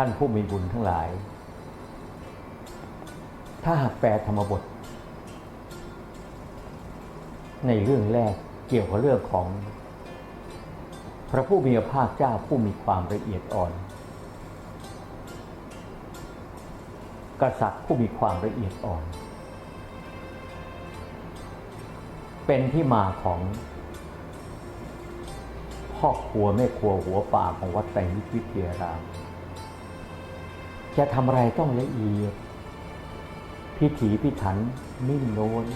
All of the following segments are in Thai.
ท่านผู้มีบุญทั้งหลาย ถ้าหากแปลธรรมบท ในเรื่องแรกเกี่ยวกับเรื่องของ พระผู้มีพระภาคเจ้าผู้มีความละเอียดอ่อน กษัตริย์ผู้มีความละเอียดอ่อน เป็นที่มาของพ่อครัวแม่ครัวหัวป่าของวัดไตรมิตรวิทยาราม จะทำอะไรต้องละเอียด พิถีพิถันนิ่มโน้น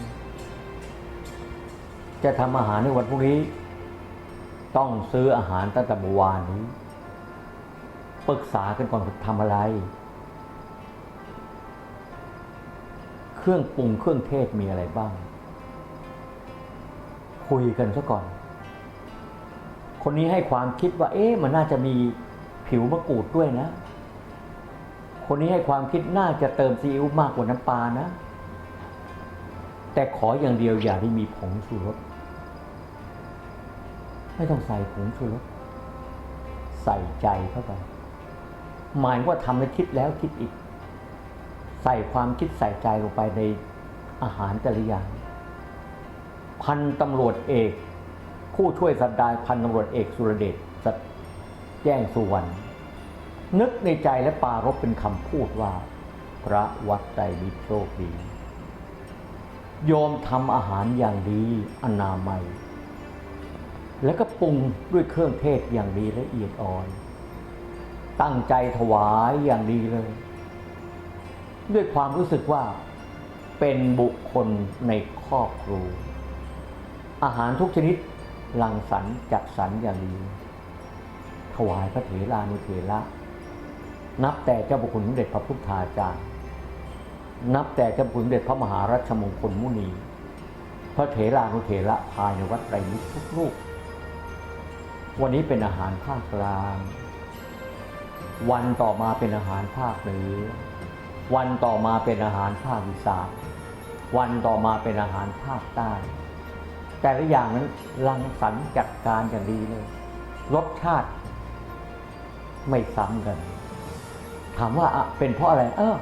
จะทำอาหารในวันพรุ่งนี้ ต้องซื้ออาหารตั้งแต่เมื่อวานนี้ปรึกษากันก่อนทำอะไร เครื่องปรุงเครื่องเทศมีอะไรบ้าง คุยกันซะก่อน คนนี้ให้ความคิดว่า เอ๊ะมันน่าจะมีผิวมะกรูดด้วยนะ คนนี้ให้ความคิดน่าจะเติมซีอิ๊วมากกว่าน้ำปลานะ แต่ขออย่างเดียวอย่าได้มีผงชูรสไม่ต้องใส่ผงชูรสใส่ใจเข้าไปหมายว่าทำแล้วคิดแล้วคิดอีก ใส่ความคิดใส่ใจลงไปในอาหารแต่ละอย่างพันตำรวจเอก ผู้ช่วยสัตดาพันตำรวจเอกสุรเดชแจ้งสุวรรณ นึกในใจและปารบเป็นคำพูดว่า พระวัดใจมิตรโชคดี โยมทำอาหารอย่างดีอนามัย แล้วก็ปรุงด้วยเครื่องเทศอย่างดีละเอียดอ่อน ตั้งใจถวายอย่างดีเลย ด้วยความรู้สึกว่าเป็นบุคคลในครอบครัวอาหารทุกชนิดรังสรรจัดสรรอย่างดีถวายพระเถรานุเถระ นับแต่เจ้าบุคคลสมเด็จพระพุทธาจารย์ นับแต่เจ้าบุคคลสมเด็จพระมหารัชมงคลมุนี พระเถรานุเถระภายในวัดไตรมิตรทุกรูป วันนี้เป็นอาหารภาคกลาง วันต่อมาเป็นอาหารภาคเหนือ วันต่อมาเป็นอาหารภาคอีสาน วันต่อมาเป็นอาหารภาคใต้ แต่ละอย่างนั้นรังสรรค์จัดการอย่างดีเลย รสชาติไม่ซ้ำกัน ถามว่าเป็นเพราะอะไร เออ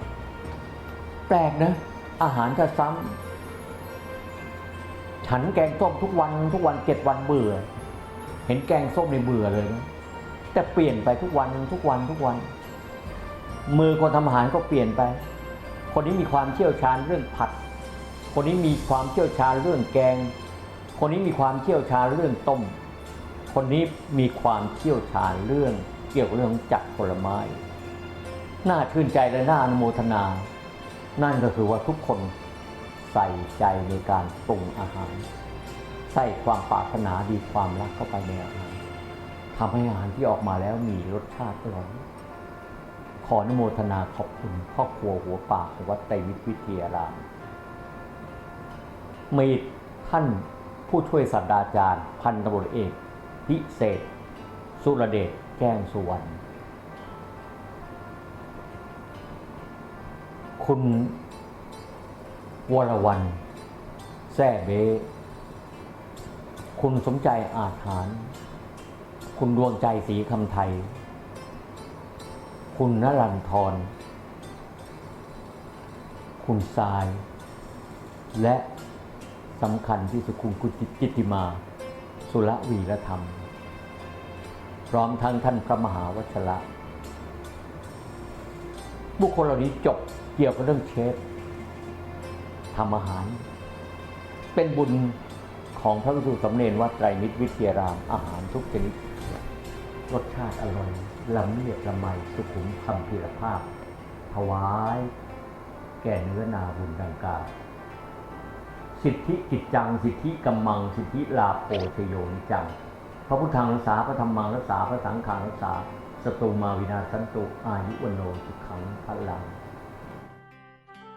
แปลกนะ อาหารก็ซ้ำฉันแกงส้มทุกวันทุกวันเจ็ดวันเบื่อ เห็นแกงส้มในเบื่อเลยนะแต่เปลี่ยนไปทุกวันทุกวันทุกวัน มือคนทำอาหารก็เปลี่ยนไป คนนี้มีความเชี่ยวชาญเรื่องผัด คนนี้มีความเชี่ยวชาญเรื่องแกง คนนี้มีความเชี่ยวชาญเรื่องต้ม คนนี้มีความเชี่ยวชาญเรื่องเกี่ยวกับเรื่องของจัดผลไม้ น่าชื่นใจและน่าอนุโมทนา นั่นก็คือว่าทุกคนใส่ใจในการปรุงอาหาร ใส่ความปรารถนาดีความรักเข้าไปในอาหารทำให้อาหารที่ออกมาแล้วมีรสชาติอร่อยขออนุโมทนาขอบคุณพ่อบครัวหัวปาของวัดไตรมิตรวิทยารามมีท่านผู้ช่วยศาสตราจารย์ พันตำรวจเอก พิเศษ สุรเดชแก้งสุวรรณ คุณวรวรรณแซ่เบ คุณสมใจอาถาน คุณดวงใจสีคำไทย คุณนรันทร คุณทราย และสำคัญที่สุดคุณกุจิตจิตติมา สุรวีรธรรม พร้อมทั้งท่านพระมหาวัชระ บุคคลเหล่านี้จบ เกี่ยวกับเรื่องเชฟทำอาหาร เป็นบุญของพระวิสุสำเนนวัดไตรมิตรวิทยารามอาหารทุกชนิด รสชาติอร่อยละเมียดละไมสุขุมคำพิรภาพ ถวาย แก่เนื้อนาบุญดังกล่าวสิทธิกิจจัง สิทธิกัมมัง สิทธิลาโภชโยนิจัง พระพุทธังรักษาพระธรรมังรักษาพระสังฆังรักษาสตูมาวินาสันตุอายุวโนสุขังพลัง